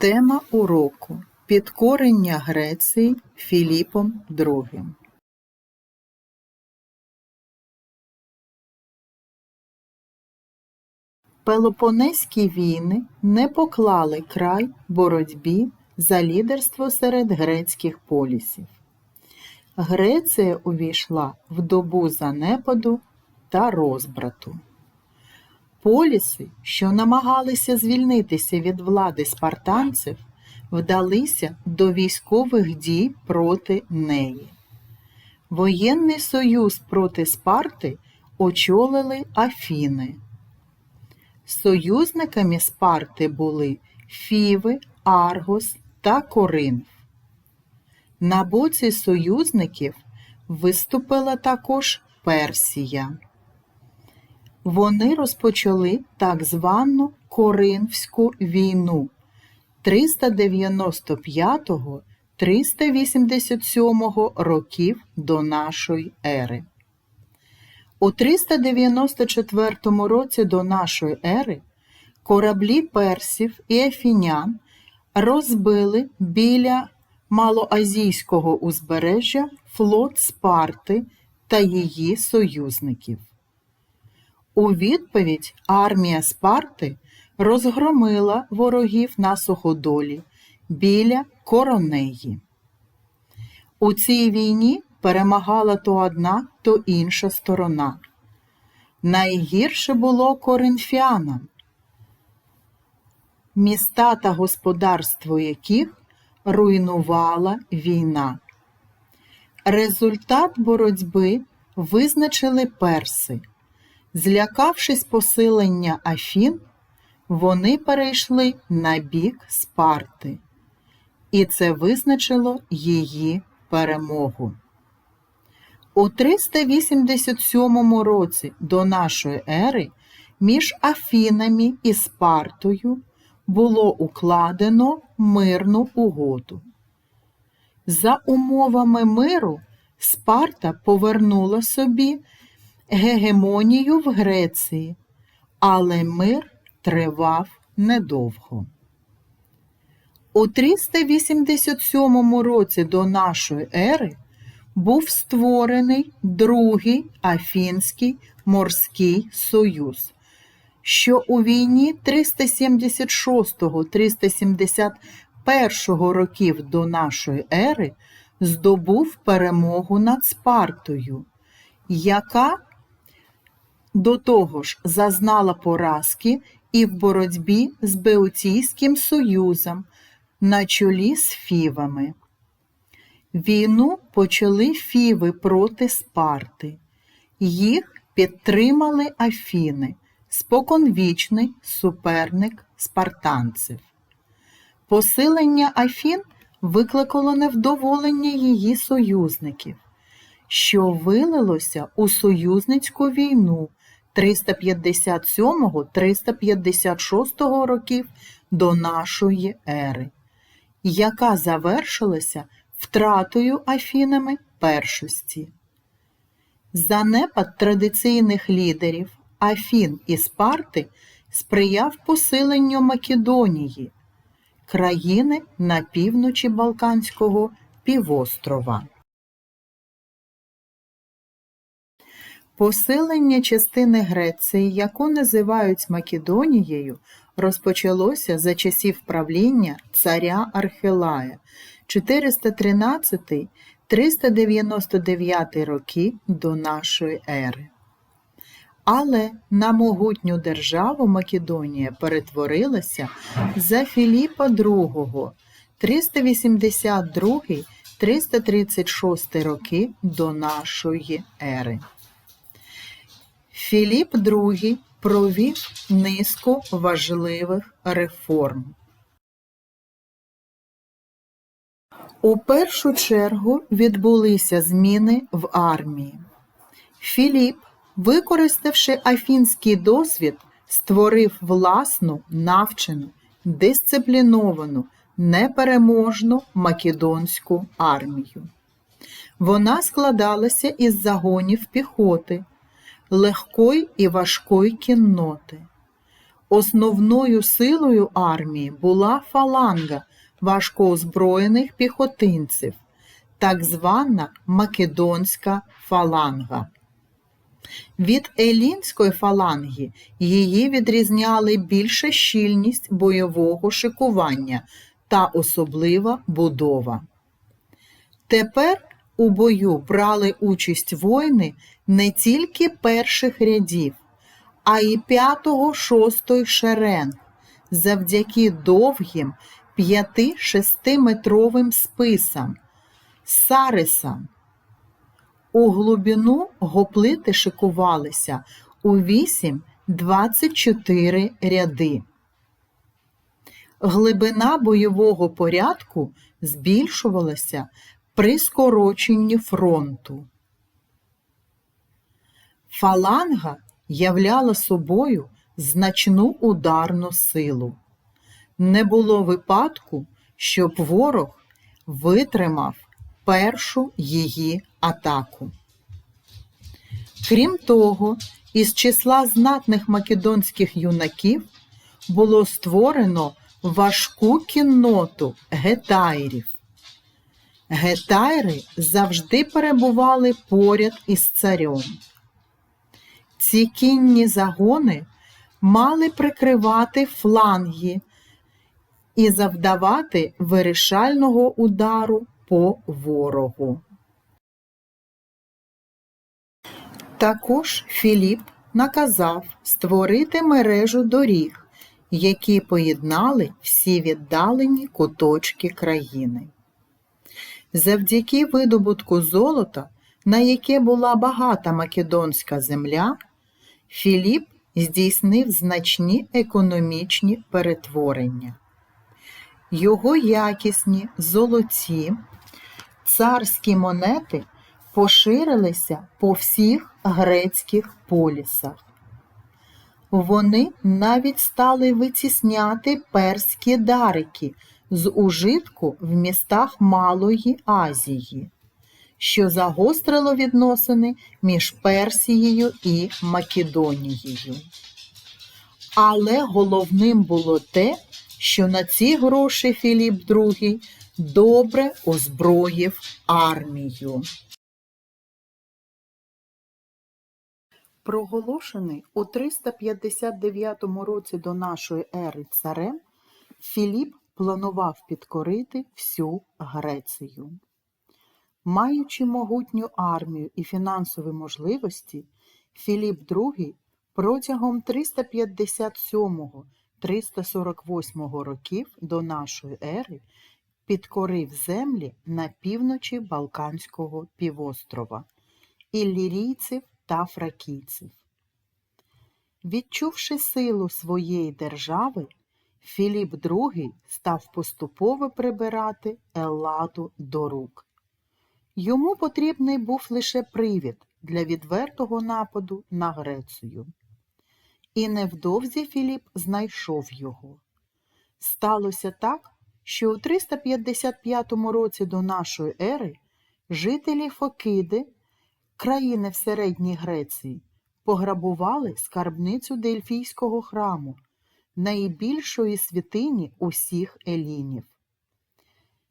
Тема уроку Підкорення Греції Філіпом II. Пелопонезькі війни не поклали край боротьбі за лідерство серед грецьких полісів. Греція увійшла в добу занепаду та розбрату. Поліси, що намагалися звільнитися від влади спартанців, вдалися до військових дій проти неї. Воєнний союз проти Спарти очолили Афіни. Союзниками Спарти були Фіви, Аргос та Коринф. На боці союзників виступила також Персія. Вони розпочали так звану Коринфську війну 395-387 років до нашої ери. У 394 році до нашої ери кораблі персів і ефінян розбили біля малоазійського узбережжя флот Спарти та її союзників. У відповідь армія Спарти розгромила ворогів на суходолі біля Коронеї. У цій війні перемагала то одна, то інша сторона. Найгірше було коринфянам, міста та господарство яких руйнувала війна. Результат боротьби визначили перси. Злякавшись посилення Афін, вони перейшли на бік Спарти, і це визначило її перемогу. У 387 році до нашої ери між Афінами і Спартою було укладено мирну угоду. За умовами миру Спарта повернула собі гегемонію в Греції, але мир тривав недовго. У 387 році до нашої ери був створений Другий Афінський морський союз, що у війні 376-371 років до нашої ери здобув перемогу над Спартою, яка до того ж зазнала поразки і в боротьбі з Беотійським союзом на чолі з фівами. Війну почали фіви проти Спарти. Їх підтримали Афіни, споконвічний суперник спартанців. Посилення Афін викликало невдоволення її союзників, що вилилося у союзницьку війну 357-356 років до нашої ери, яка завершилася втратою Афінами першості. Занепад традиційних лідерів Афін і Спарти сприяв посиленню Македонії, країни на півночі Балканського півострова. Посилення частини Греції, яку називають Македонією, розпочалося за часів правління царя Архелая 413-399 роки до нашої ери. Але на могутню державу Македонія перетворилася за Філіпа II 382-336 роки до нашої ери. Філіп II провів низку важливих реформ. У першу чергу відбулися зміни в армії. Філіп, використавши афінський досвід, створив власну навчену, дисципліновану, непереможну македонську армію. Вона складалася із загонів піхоти, легкої і важкої кінноти. Основною силою армії була фаланга важкоозброєних піхотинців, так звана Македонська фаланга. Від елінської фаланги її відрізняли більша щільність бойового шикування та особлива будова. Тепер у бою брали участь воїни не тільки перших рядів, а й п'ятого-шостої шерен завдяки довгим 5-6-метровим списам, сарисам. У глибину гоплити шикувалися у 8-24 ряди. Глибина бойового порядку збільшувалася при скороченні фронту. Фаланга являла собою значну ударну силу. Не було випадку, щоб ворог витримав першу її атаку. Крім того, із числа знатних македонських юнаків було створено важку кінноту гетайрів. Гетайри завжди перебували поряд із царем. Ці кінні загони мали прикривати фланги і завдавати вирішального удару по ворогу. Також Філіп наказав створити мережу доріг, які поєднали всі віддалені куточки країни. Завдяки видобутку золота, на яке була багата македонська земля, Філіп здійснив значні економічні перетворення. Його якісні золоті царські монети поширилися по всіх грецьких полісах. Вони навіть стали витісняти перські дарики з ужитку в містах Малої Азії, що загострило відносини між Персією і Македонією. Але головним було те, що на ці гроші Філіп II добре озброїв армію. Проголошений у 359 році до нашої ери царем, Філіп планував підкорити всю Грецію. Маючи могутню армію і фінансові можливості, Філіп II протягом 357-348 років до нашої ери підкорив землі на півночі Балканського півострова, іллірійців та фракійців. Відчувши силу своєї держави, Філіп II став поступово прибирати Елладу до рук. Йому потрібний був лише привід для відвертого нападу на Грецію. І невдовзі Філіп знайшов його. Сталося так, що у 355 році до нашої ери жителі Фокиди, країни в Середній Греції, пограбували скарбницю Дельфійського храму, найбільшої святині усіх елінів.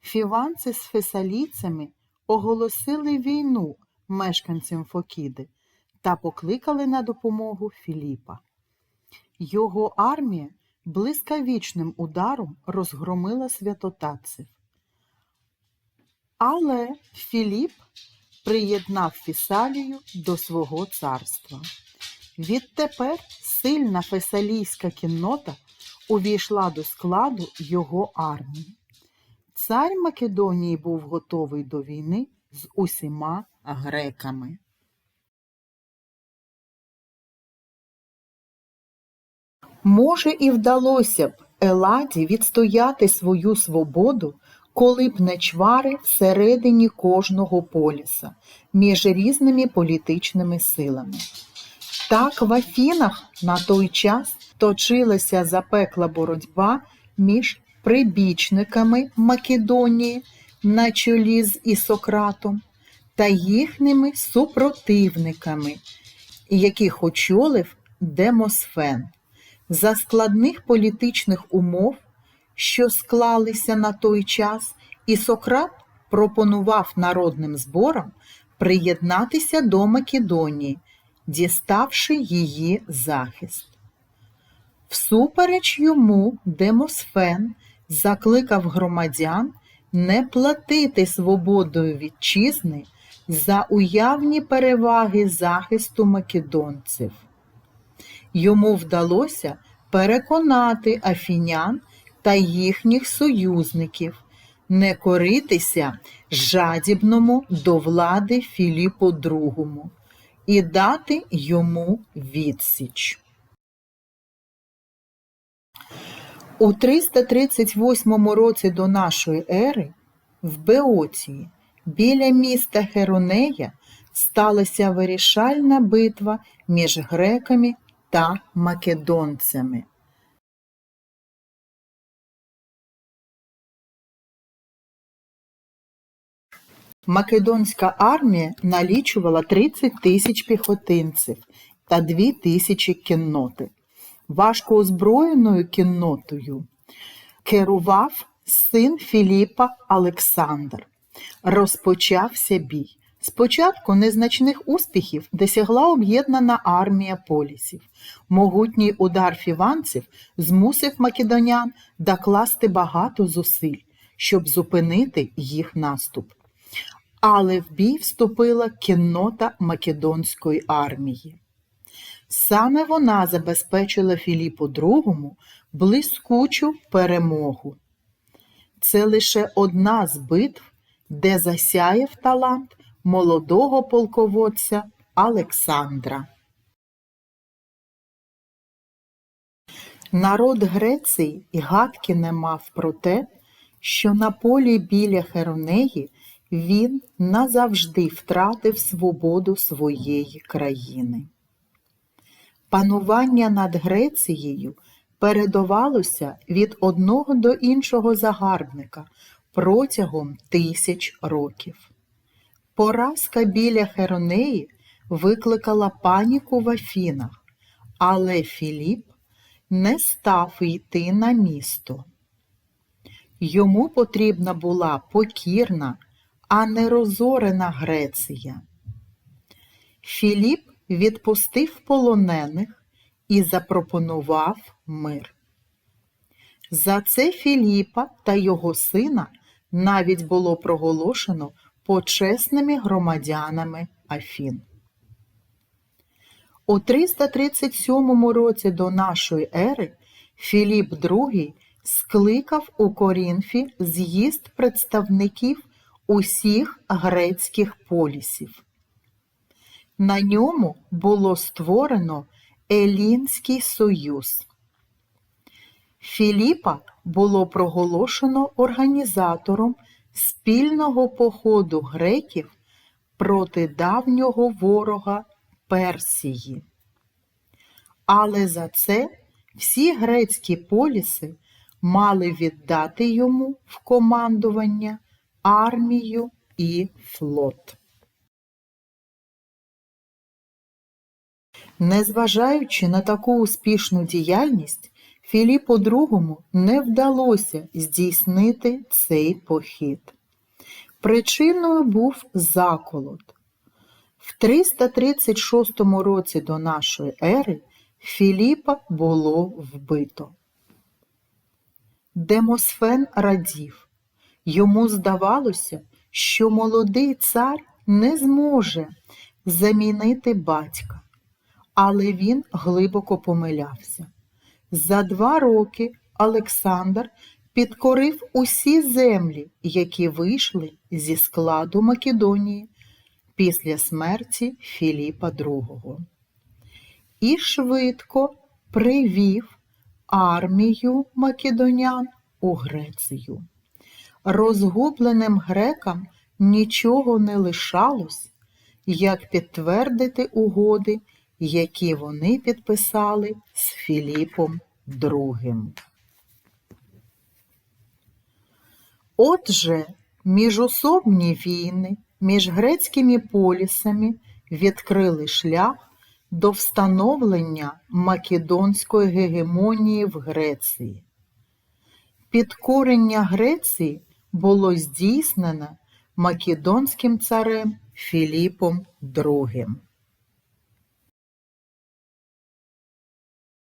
Фіванці з фесалійцями оголосили війну мешканцям Фокіди та покликали на допомогу Філіпа. Його армія блискавічним ударом розгромила святотатців. Але Філіп приєднав Фісалію до свого царства. Відтепер сильна фесалійська кіннота увійшла до складу його армії. Цар Македонії був готовий до війни з усіма греками. Може, і вдалося б Еладі відстояти свою свободу, коли б не чвари всередині кожного поліса між різними політичними силами. Так в Афінах на той час точилася запекла боротьба між прибічниками Македонії на чолі з Ісократом та їхніми супротивниками, яких очолив Демосфен. За складних політичних умов, що склалися на той час, і Сократ пропонував народним зборам приєднатися до Македонії, діставши її захист. Всупереч йому Демосфен закликав громадян не платити свободою вітчизни за уявні переваги захисту македонців. Йому вдалося переконати афінян та їхніх союзників не коритися жадібному до влади Філіпу II і дати йому відсіч. У 338 році до нашої ери в Беоції біля міста Херонея сталася вирішальна битва між греками та македонцями. Македонська армія налічувала 30 тисяч піхотинців та 2 тисячі кінноти. Важко озброєною кіннотою керував син Філіпа Олександр. Розпочався бій. Спочатку незначних успіхів досягла об'єднана армія полісів. Могутній удар фіванців змусив македонян докласти багато зусиль, щоб зупинити їх наступ. Але в бій вступила кіннота македонської армії. Саме вона забезпечила Філіпу II блискучу перемогу. Це лише одна з битв, де засяяв талант молодого полководця Олександра. Народ Греції і гадки не мав про те, що на полі біля Херонеї він назавжди втратив свободу своєї країни. Панування над Грецією передавалося від одного до іншого загарбника протягом тисяч років. Поразка біля Херонеї викликала паніку в Афінах, але Філіп не став йти на місто. Йому потрібна була покірна, а не розорена Греція. Філіп відпустив полонених і запропонував мир. За це Філіпа та його сина навіть було проголошено почесними громадянами Афін. У 337 році до нашої ери Філіп II скликав у Корінфі з'їзд представників усіх грецьких полісів. На ньому було створено Елінський союз. Філіпа було проголошено організатором спільного походу греків проти давнього ворога Персії. Але за це всі грецькі поліси мали віддати йому в командування армію і флот. Незважаючи на таку успішну діяльність, Філіпу II не вдалося здійснити цей похід. Причиною був заколот. В 336 році до нашої ери Філіпа було вбито. Демосфен радів. Йому здавалося, що молодий цар не зможе замінити батька але він глибоко помилявся. За два роки Олександр підкорив усі землі, які вийшли зі складу Македонії після смерті Філіпа II. І швидко привів армію македонян у Грецію. Розгубленим грекам нічого не лишалось, як підтвердити угоди які вони підписали з Філіпом II. Отже, міжособні війни між грецькими полісами відкрили шлях до встановлення македонської гегемонії в Греції. Підкорення Греції було здійснено македонським царем Філіпом II.